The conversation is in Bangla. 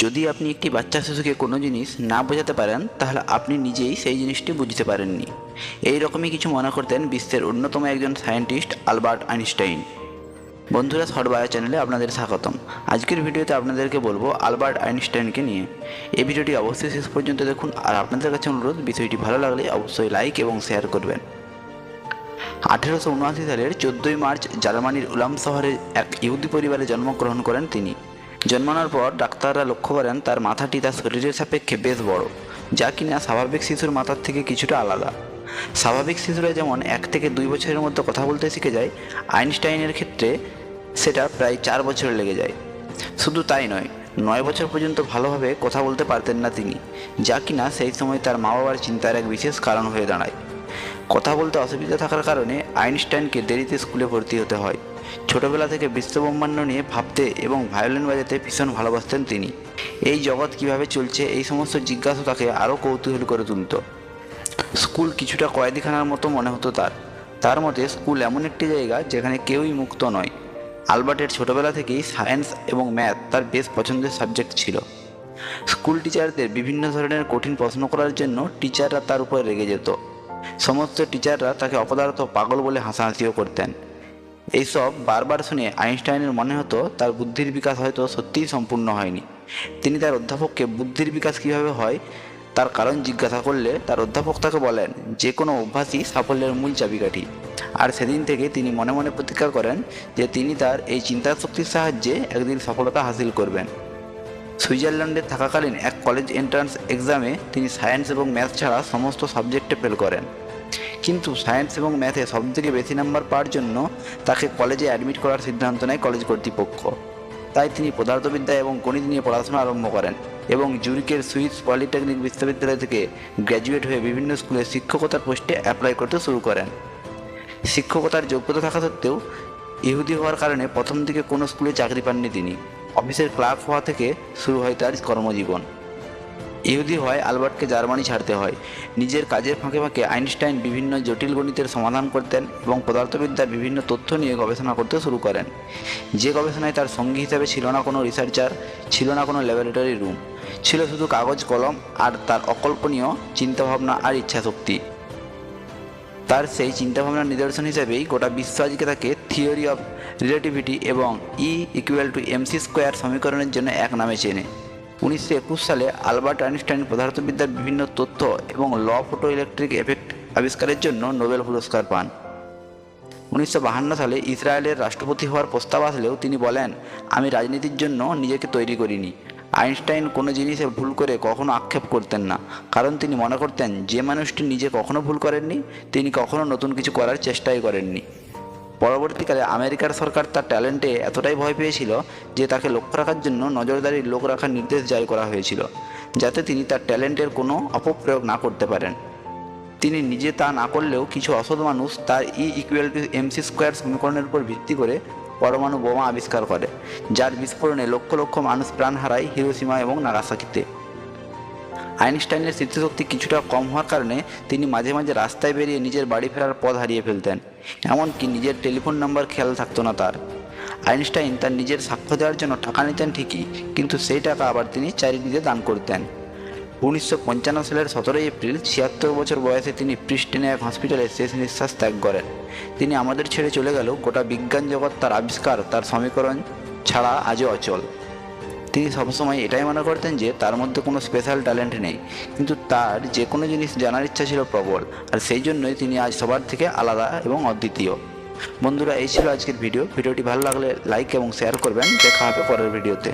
যদি আপনি একটি বাচ্চা শিশুকে কোনো জিনিস না বোঝাতে পারেন, তাহলে আপনি নিজেই সেই জিনিসটি বুঝতে পারেননি। এই রকমই কিছু মনে করতেন বিশ্বের অন্যতম একজন সায়েন্টিস্ট আলবার্ট আইনস্টাইন। বন্ধুরা সরবায়া চ্যানেলে আপনাদের স্বাগতম। আজকের ভিডিওতে আপনাদেরকে বলব আলবার্ট আইনস্টাইনকে নিয়ে। এই ভিডিওটি অবশ্যই শেষ পর্যন্ত দেখুন, আর আপনাদের কাছে অনুরোধ, বিষয়টি ভালো লাগলে অবশ্যই লাইক এবং শেয়ার করবেন। আঠেরোশো উনআশি সালের চোদ্দোই মার্চ জার্মানির উলাম শহরে এক ইহুদি পরিবারে জন্মগ্রহণ করেন তিনি। জন্মানোর পর ডাক্তাররা লক্ষ্য করেন তার মাথাটি তার শরীরের সাপেক্ষে বেশ বড়, যা কিনা স্বাভাবিক শিশুর মাথার থেকে কিছুটা আলাদা। স্বাভাবিক শিশুরা যেমন এক থেকে দুই বছরের মধ্যে কথা বলতে শিখে যায়, আইনস্টাইনের ক্ষেত্রে সেটা প্রায় চার বছর লেগে যায়। শুধু তাই নয় নয় বছর পর্যন্ত ভালোভাবে কথা বলতে পারতেন না তিনি, যা কিনা সেই সময় তার মা বাবার চিন্তার এক বিশেষ কারণ হয়ে দাঁড়ায়। কথা বলতে অসুবিধা থাকার কারণে আইনস্টাইনকে দেরিতে স্কুলে ভর্তি হতে হয়। ছোটবেলা থেকে বিশ্বব্রহ্মাণ্ড নিয়ে ভাবতে এবং ভায়োলিন বাজাতে ভীষণ ভালোবাসতেন তিনি। এই জগৎ কীভাবে চলছে এই সমস্ত জিজ্ঞাসা তাকে আরও কৌতূহল করে তুলত। স্কুল কিছুটা কয়েদিখানার মতো মনে হতো তার। তার মতে স্কুল এমন একটি জায়গা যেখানে কেউই মুক্ত নয়। আলবার্টের ছোটবেলা থেকেই সায়েন্স এবং ম্যাথ তার বেশ পছন্দের সাবজেক্ট ছিল। স্কুল টিচারদের বিভিন্ন ধরনের কঠিন প্রশ্ন করার জন্য টিচাররা তার উপর রেগে যেত। সমস্ত টিচাররা তাকে অপদার্থ পাগল বলে হাসাহাসিও করতেন। এইসব বারবার শুনে আইনস্টাইনের মনে হতো তার বুদ্ধির বিকাশ হয়তো সত্যিই সম্পূর্ণ হয়নি। তিনি তার অধ্যাপককে বুদ্ধির বিকাশ কীভাবে হয়, তার কারণ জিজ্ঞাসা করলে তার অধ্যাপক তাকে বলেন, যে কোনো অভ্যাসই সাফল্যের মূল চাবিকাঠি। আর সেদিন থেকে তিনি মনে মনে প্রতিজ্ঞা করেন যে তিনি তার এই চিন্তার শক্তির সাহায্যে একদিন সফলতা হাসিল করবেন। সুইজারল্যান্ডে থাকাকালীন এক কলেজ এন্ট্রান্স এক্সামে তিনি সায়েন্স এবং ম্যাথ ছাড়া সমস্ত সাবজেক্টে ফেল করেন। কিন্তু সায়েন্স এবং ম্যাথে সবথেকে বেশি নাম্বার পাওয়ার জন্য তাকে কলেজে অ্যাডমিট করার সিদ্ধান্ত নেয় কলেজ কর্তৃপক্ষ। তাই তিনি পদার্থবিদ্যা এবং গণিত নিয়ে পড়াশোনা আরম্ভ করেন এবং জুরিকের সুইস পলিটেকনিক বিশ্ববিদ্যালয় থেকে গ্র্যাজুয়েট হয়ে বিভিন্ন স্কুলে শিক্ষকতার পোস্টে অ্যাপ্লাই করতে শুরু করেন। শিক্ষকতার যোগ্যতা থাকা সত্ত্বেও ইহুদি হওয়ার কারণে প্রথম দিকে কোনো স্কুলে চাকরি পাননি তিনি। অফিসের ক্লার্ক হওয়া থেকে শুরু হয় তার কর্মজীবন। ইহুদি হয়, আলবার্টকে জার্মানি ছাড়তে হয়। নিজের কাজের ফাঁকে ফাঁকে আইনস্টাইন বিভিন্ন জটিল গণিতের সমাধান করতেন এবং পদার্থবিদ্যার বিভিন্ন তথ্য নিয়ে গবেষণা করতে শুরু করেন। যে গবেষণায় তার সঙ্গী হিসেবে ছিল না কোনো রিসার্চার, ছিল না কোনো ল্যাবরেটরি রুম। ছিল শুধু কাগজ, কলম আর তার অকল্পনীয় চিন্তাভাবনা আর ইচ্ছাশক্তি। তার সেই চিন্তাভাবনার নিদর্শন হিসেবেই গোটা বিশ্ব আজকে তাকে থিওরি অফ রিলেটিভিটি এবং E equal to MC square সমীকরণের জন্য এক নামে চেনে। উনিশশো একুশ সালে আলবার্ট আইনস্টাইন পদার্থবিদ্যার বিভিন্ন তথ্য এবং ল ফটো ইলেকট্রিক এফেক্ট আবিষ্কারের জন্য নোবেল পুরস্কার পান। উনিশশো সালে ইসরায়েলের রাষ্ট্রপতি হওয়ার প্রস্তাব আসলেও তিনি বলেন, আমি রাজনীতির জন্য নিজেকে তৈরি করিনি। আইনস্টাইন কোনো জিনিসে ভুল করে কখনো আক্ষেপ করতেন না। কারণ তিনি মনে করতেন, যে মানুষটি নিজে কখনো ভুল করেননি, তিনি কখনো নতুন কিছু করার চেষ্টাই করেননি। পরবর্তীকালে আমেরিকার সরকার তার ট্যালেন্টে এতটাই ভয় পেয়েছিল, যে তাকে লক্ষ্য রাখার জন্য নজরদারির লোক রাখার নির্দেশ জারি করা হয়েছিল, যাতে তিনি তার ট্যালেন্টের কোনো অপপ্রয়োগ না করতে পারেন। তিনি নিজে তা না করলেও কিছু অসৎ মানুষ তার E equal to MC square সমীকরণের উপর ভিত্তি করে পরমাণু বোমা আবিষ্কার করে, যার বিস্ফোরণে লক্ষ লক্ষ মানুষ প্রাণ হারায় হিরোসীমা এবং নাগাসাকিতে। আইনস্টাইনের স্মৃতিশক্তি কিছুটা কম হওয়ার কারণে তিনি মাঝে মাঝে রাস্তায় বেরিয়ে নিজের বাড়ি ফেরার পথ হারিয়ে ফেলতেন, এমনকি নিজের টেলিফোন নাম্বার খেয়াল থাকতো না তার। আইনস্টাইন তার নিজের সাক্ষ্য দেওয়ার জন্য টাকা নিতেন ঠিকই, কিন্তু সেই টাকা আবার তিনি চারিদিকে দান করতেন। উনিশশো পঞ্চান্ন সালের সতেরোই এপ্রিল ছিয়াত্তর বছর বয়সে তিনি প্রিস্টিনে এক হসপিটালে শেষ নিঃশ্বাস ত্যাগ করেন। তিনি আমাদের ছেড়ে চলে গেলেও গোটা বিজ্ঞান জগৎ তার আবিষ্কার, তার সমীকরণ ছাড়া আজও অচল। তিনি সবসময় এটাই মনে করতেন যে তার মধ্যে কোনো স্পেশাল ট্যালেন্ট নেই, কিন্তু তার যে কোনো জিনিস জানার ইচ্ছা ছিল প্রবল, আর সেই জন্যই তিনি আজ সবার থেকে আলাদা এবং অদ্বিতীয়। বন্ধুরা, এই ছিল আজকের ভিডিও ভিডিওটি ভালো লাগলে লাইক এবং শেয়ার করবেন। দেখা হবে পরের ভিডিওতে